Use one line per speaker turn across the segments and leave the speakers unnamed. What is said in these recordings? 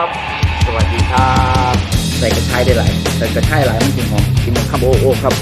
ครับสวัสดีครับ ใส่กระชายได้หลายใส่กระชายหลายมันจริงหอมกินคำโอโอครับ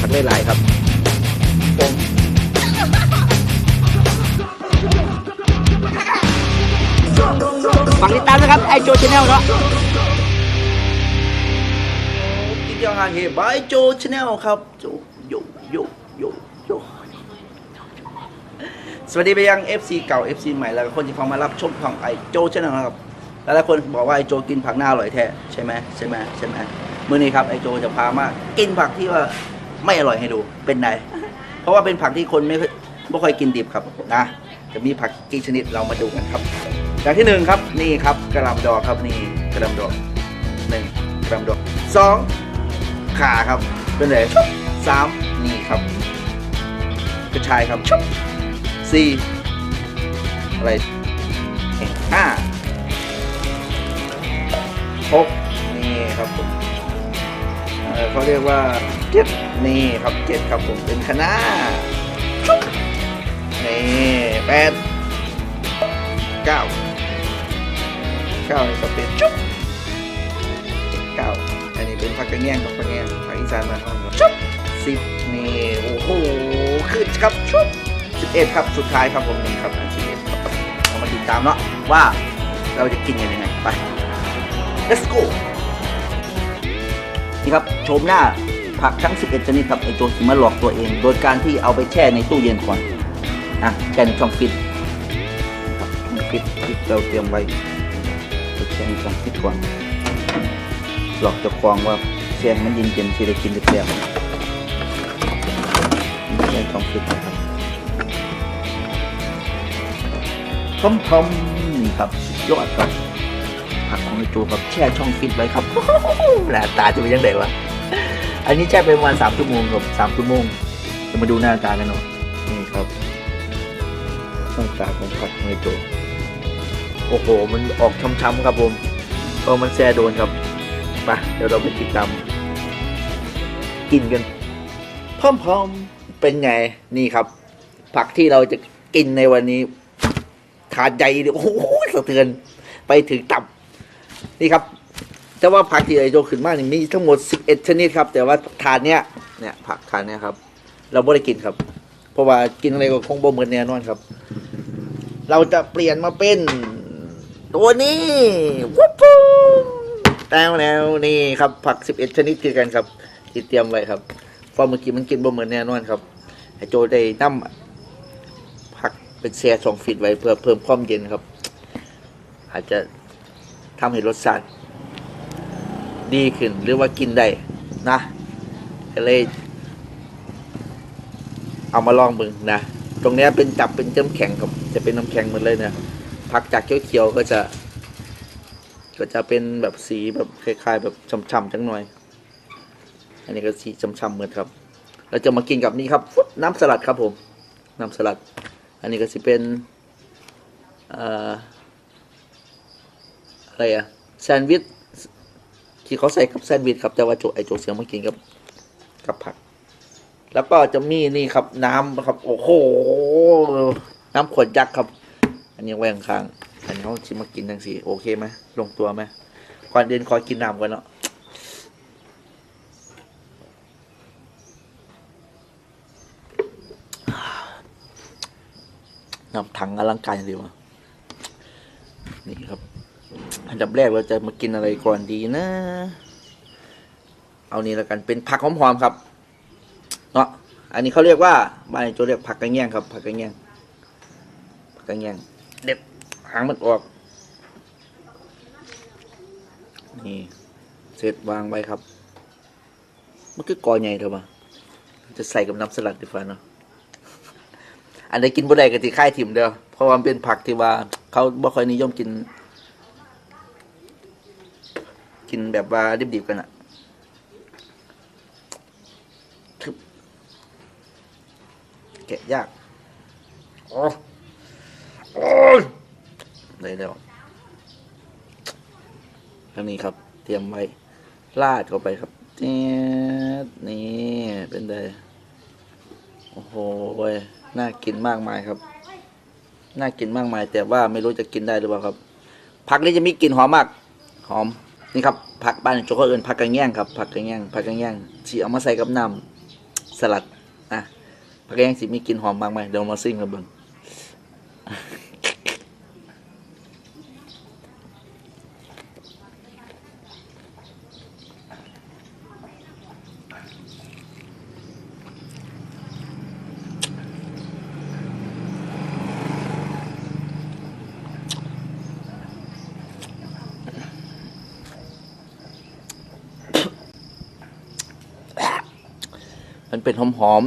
ผักได้หลายครับผมฝากติดตามนะครับไอโจชาแนลเนาะกินยองฮาเฮบายโจชาแนลครับโจโยโยโยโยสวัสดีไปยัง FC เก่า FC ใหม่แล้วก็คนที่เข้ามารับชมของไอโจชาแนลนะครับ หลายๆคนบอกว่าไอโจกินผักหน้าอร่อยแท้ใช่ไหมใช่ไหมใช่ไหมมื้อนี้ครับไอโจจะพามากินผักที่ว่าไม่อร่อยให้ดูเป็นไงเพราะว่าเป็นผักที่คนไม่ค่อยไม่ค่อยกินดิบครับนะจะมีผักกี่ชนิดเรามาดูกันครับ อย่างที่หนึ่งครับนี่ครับกระหลำดอกครับนี่กระหลำดอกหนึ่งกระหลำดอกสองขาครับเป็นไงสามนี่ครับกระชายครับชุบสี่อะไรห้า หกนี่ครับผมเเขาเรียกว่าเจ็ดนี่ครับเจ็ดครับผมเป็นคณะชุบนี่แปดเก้าเก้านี่ก็เป็นชุบเก้าอันนี้เป็นผักกระเงี้ยงกับกระเงี้ยงผักอีสานมานครับชุบสิบนี่โอ้โหขึ้นครับชุบ11ครับสุดท้ายครับผมนี่ครับอัน11ครับเรามาติดตามเนาะว่าเราจะกินกันยังไงไป let's go นี่ครับโฉมหน้าผักทั้ง 11 ชนิดครับไอตัวสิมาหลอกตัวเอง โดยการที่เอาไปแช่ในตู้เย็นก่อนอะแช่ในช่องฟิตครับฟิตเราเตรียมไว้แช่ในช่องฟิตก่อน หลอกเจะคลองว่าแช่มันเย็นๆที่ได้กินได้เปรี้วแช่ในช่องฟิตนะครับพร้อมนี่ครับยอดครับ ผักของไอจูครับแช่ช่องฟิตไว้ครับหน้าตาจะเป็นยังไงวะอันนี้แช่ไปประมาณสามชั่วโมงครับสามชั่วโมงจะมาดูหน้าตากันเนาะนี่ครับหน้าตาของผักของไอจูโอ้โห มันออกช้ำๆครับผมเพราะมันแช่โดนครับไปเดี๋ยวเราไปติดตามกินกันพร้อมๆเป็นไงนี่ครับ ผักที่เราจะกินในวันนี้ถาดใหญ่เนี่ยโอ้โหสะเทือนไปถึงตับ นี่ครับ แต่ว่าผักที่ไอโจขึ้นมากนี่มีทั้งหมด 11 ชนิดครับ แต่ว่าถาดเนี้ยเนี่ยผักถาดเนี้ยครับ เราไม่ได้กินครับ เพราะว่ากินอะไรก็คงบ่เหมือนแน่นอนครับ เราจะเปลี่ยนมาเป็น ตัวนี้วุ้บปุ๊แล้วแล้วนี่ครับผัก 11 ชนิดคือกันครับที่เตรียมไว้ครับเพราะเมื่อกี้มันกินบ่เหมือนแน่นอนครับไอโจได้นำผักเป็นแช่ช่องฟิตไว้เพื่อเพิ่มความเย็นครับ อาจจะ ทำให้รสชาติดีขึ้นหรือว่ากินได้นะก็เลย เอามาลองมึงนะ ตรงเนี้ยเป็นจับเป็นน้ำแข็งครับจะเป็นน้ำแข็งหมดเลยนะผักจากเขียวๆก็จะ ก็จะเป็นแบบสีแบบคล้ายๆ แบบช่ำๆจังหน่อย อันนี้ก็สีช่ำๆเหมือนครับเราจะมากินกับนี่ครับ น้ำสลัดครับผม น้ำสลัด อันนี้ก็จะเป็น เอ่อ อะไรอะแซนด์วิชที่เขาใส่กับแซนด์วิชครับแต่ว่าโจไอโจเสียงมากินกับกับผัก แล้วก็จะมีนี่ครับน้ำครับ โอ้โหน้ำขวดยักษ์ครับ อันนี้ไว้ข้างอันนี้เขาชิมมากินทั้งสี่โอเคไหมลงตัวไหมก่อนเดินขอยกินน้ำก่อนเนาะนำถังอลังการอย่างเดียวะนี่ครับ อันดับแรกเราจะมากินอะไรก่อนดีนะ เอานี่แล้วกันเป็นผักหอมๆครับ เนาะอันนี้เขาเรียกว่าบ้านโจเรียกผักกระเงี้ยงครับ ผักกระเงี้ยงผักกระเงี้ยงเด็ดหางมันออกนี่เสร็จวางไว้ครับมันคือกอใหญ่เถอะมาจะใส่กับน้ำสลัดดีฟ้าเนาะอันใดกินบ่ได้ก็สิค่ายถิ่มเด้อเพราะว่ามันเป็นผักที่ว่า เขาบ่ค่อยนิยมกิน กินแบบว่าดิบๆกันอะทึบแกะยากโอ้โอ้ยได้แล้วอันนี้ครับ เตรียมไว้ลาดเข้าไปครับเจ๊ดนี่เป็นไงโอ้โหเว้ยน่ากินมากมายครับ น่ากินมากมาย แต่ว่าไม่รู้จะกินได้หรือเปล่าครับ ผักนี้จะมีกลิ่นหอมมาก หอม นี่ครับผักบ้านโจก็เอินผักกระแยงครับผักกระแยงผักกระแยงที่เอามาใส่กับน้ำสลัดนะผักกระแยงสิมีกลิ่นหอมมากไหมเดี๋ยวมาซิมกันเบิ่ง มันเป็นหอมหอม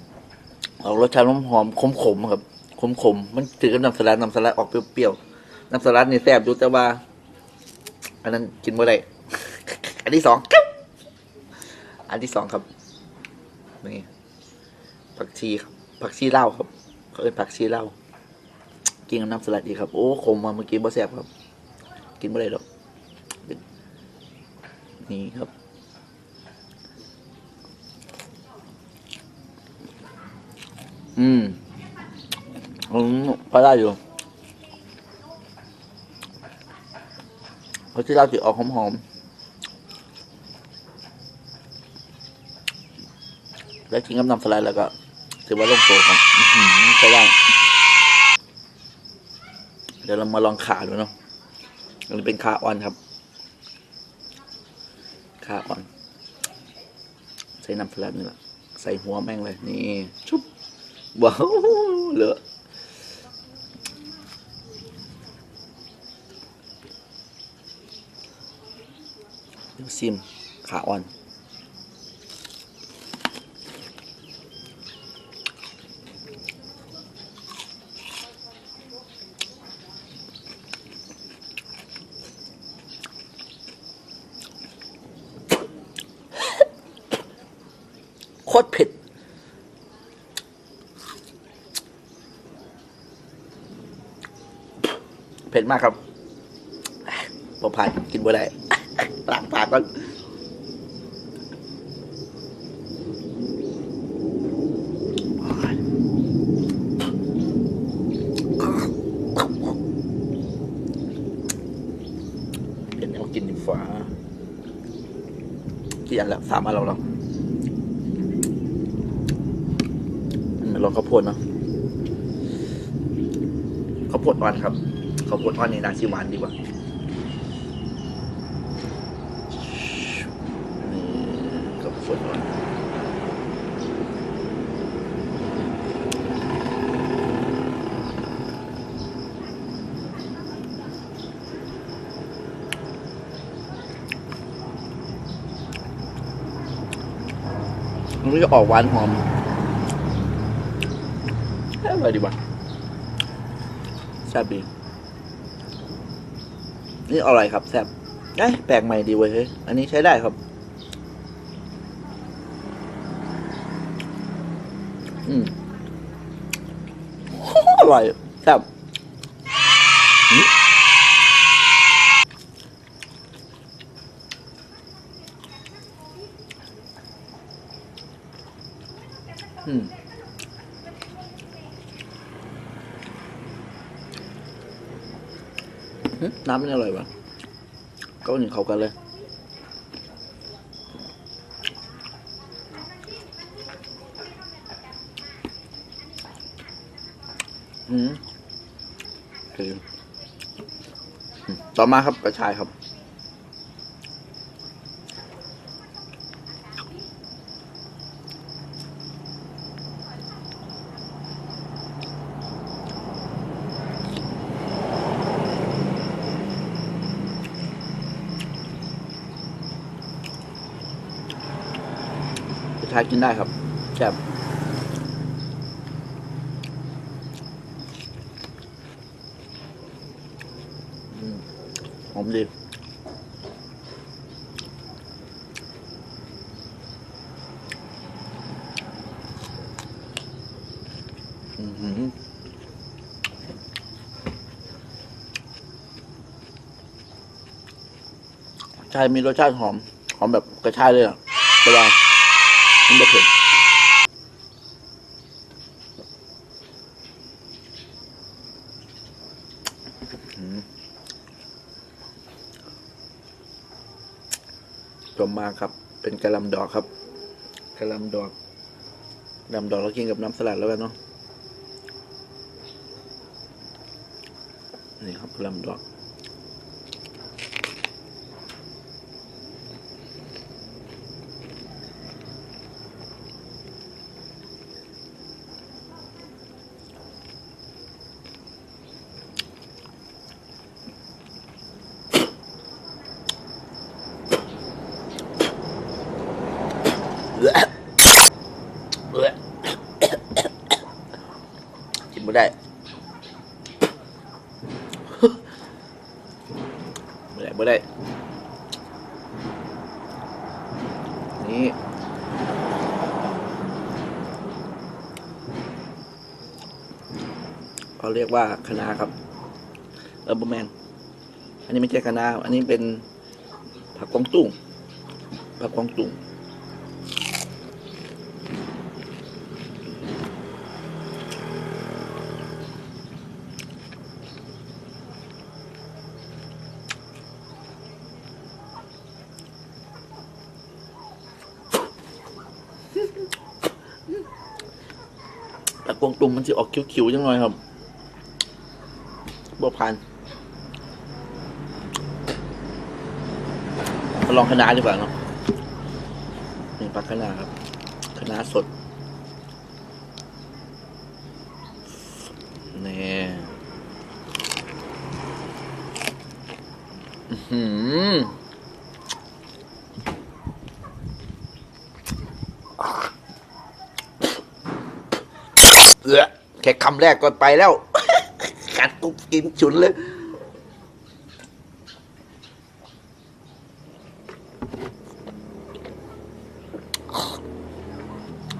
ๆออกรสชาติหอมหอมขมขมๆครับ ขมขมๆมันถือกับน้ำสลัดน้ำสลัดออกเปรี้ยวๆน้ำสลัดนี่แซ่บอยู่แต่ว่า อันนั้นกินไม่ได้อันที่สองอันที่สองครับนี่ผักชีครับผักชีเหล้าครับเขาเรียกผักชีเหล้ากินกับน้ำสลัดดีครับ โอ้ขมมาเมื่อกี้บ่แซ่บครับ กินไม่ได้หรอกนี่ครับ อืมอืมพอ ได้อยู่เพราะที่เราจะออกหอมๆแล้วกินกับน้ำสไลด์แล้วก็ถือว่าลงตัวครับใช้ได้เดี๋ยวเรามาลองขาดูเนาะอันนี้เป็นขาอ่อนครับขาอ่อน ใส่น้ำสลัดนี่แหละใส่หัวแม่งเลย นี่ ชุบว้าวเหลือเดี๋ยว ซิมขาอ่อน โคตรเผ็ดเผ็ดมากครับพอผ่านกินบ่ได้ ล้างปากก่อนเป็นแนวกินดีฟ้า กี่อันแล้วสามอันแล้วเหรอมันลองข้าวโพดเนาะข้าวโพดอ่อนครับข้าวโพดอ่อนนี่นาซีหวานดีกว่านี่ข้าวโพดอ่อน มันจะออกหวานหอมอร่อยดีว่ะแซ่บดีนี่อร่อยครับแซ่บเอ้ยแปลกใหม่ดีเว้ยเฮ้ยอันนี้ใช้ได้ครับ อืมอร่อยแซ่บ น้ำมันอร่อยวะก็หนึ่งเขากันเลย อืมโอเคอืมต่อมาครับกระชายครับ กินได้ครับแซ่บหอมดีอือหือใช่มีรสชาติหอม หอมแบบกระชายเลยอะแต่ว่า มันบ่เผ็ดจมมาครับ เป็นกระลำดอกครับกระลำดอกลำดอกเรากินกับน้ำสลัดแล้วกันเนาะนี่ครับกระลำดอก นี้ เขาเรียกว่าคณะครับเออร์บแมน อันนี้ไม่ใช่คณะอันนี้เป็นผักกวางตุ้งผักกวางตุ้ง วงตุ่มมันจะออกคิ้วๆจังเลยครับบัวพันมาลองคะน้าดีกว่าเนาะนี่ปลาคะน้าครับคะน้าสดนี่อื้อหือ เอือแค่คำแรกก็ไปแล้ว กัดกุบกินฉุนเลย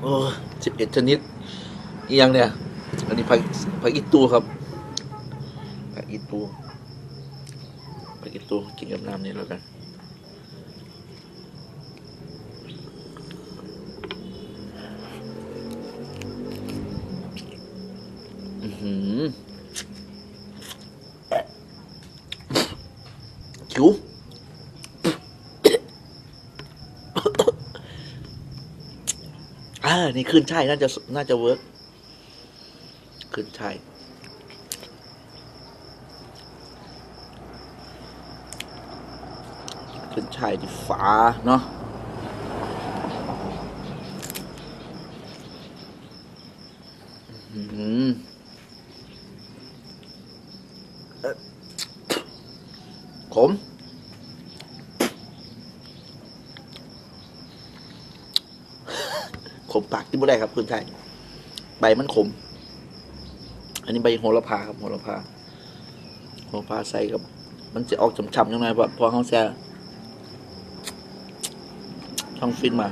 โอ้สิบเอ็ดชนิดย่างเนี่ย อันนี้ผักผักอีตูครับผักอีตูผักอีตูกินกับน้ำนี่แล้วกัน นี่ขึ้นใช่ายน่าจะน่าจะเวิร์กขึ้นใช่ายขึ้นใช่ายที่ฝาเนาะ อืมเอ่อขม ไม่ได้ครับคุณชายใบมันขม อันนี้ใบโหระพาครับโหระพาโหระพาใส่กับ มันจะออกฉ่ำๆยังไงพอพอเขาแซ่ช่องฟินมา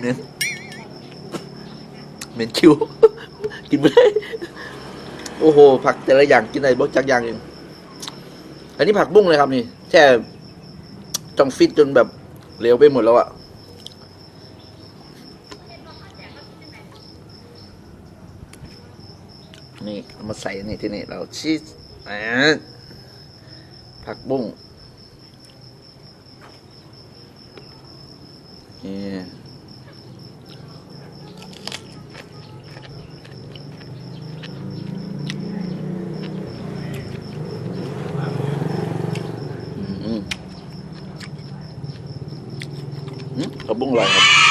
เมนเมนคิว กินไม่ได้ โอ้โห ผักแต่ละอย่างกินได้บอกจักอย่างเองอันนี้ผักบุ้งเลยครับนี่แช่ต้องฟิตจนแบบเหลวไปหมดแล้วอะนี่เอามาใส่นี่ที่นี่เราชีสผักบุ้งนี่ อืมอืมกระบุ้งอร่อยครับ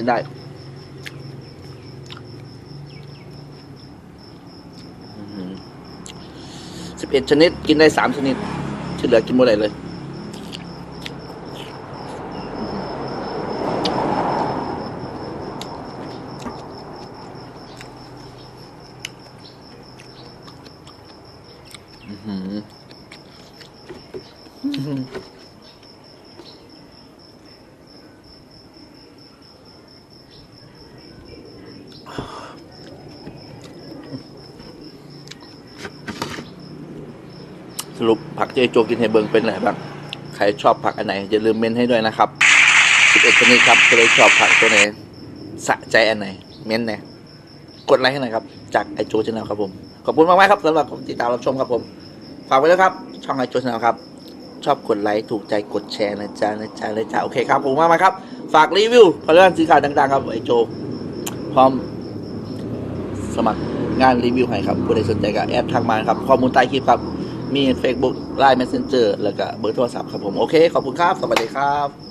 กระบุ้งกินได้สิบเอ็ดชนิด กินได้สามชนิด ที่เหลือกินหมดเลยเลยอื้อหืออื้อหือสรุป ผักเจโจกินให้เบิงเป็นอะไรบ้างใครชอบผักอันไหนอย่าลืมเมนให้ด้วยนะครับ11ชนิดครับใครชอบผักตัวไหนสะใจอันไหน เมนไหนกดไลค์ให้หน่อยครับ จากไอโจชแนลครับผม ขอบคุณมากๆครับสำหรับผมติดตามรับชมครับผม ฝากไว้แล้วครับ ช่องไอโจชแนลครับ ชอบกดไลค์ถูกใจกดแชร์นะจ๊ะนะจ๊ะนะจ๊ะโอเคครับผมมากมาครับ ฝากรีวิวผลิตภัณฑ์สินค้าต่างๆครับไอโจ พร้อม สมัครงานรีวิวให้ครับผู้ใดสนใจก็แอดทางมาครับข้อมูลใต้คลิปครับ มี Facebook Line Messenger แล้วก็เบอร์โทรศัพท์ครับผม โอเค ขอบคุณครับ สวัสดีครับ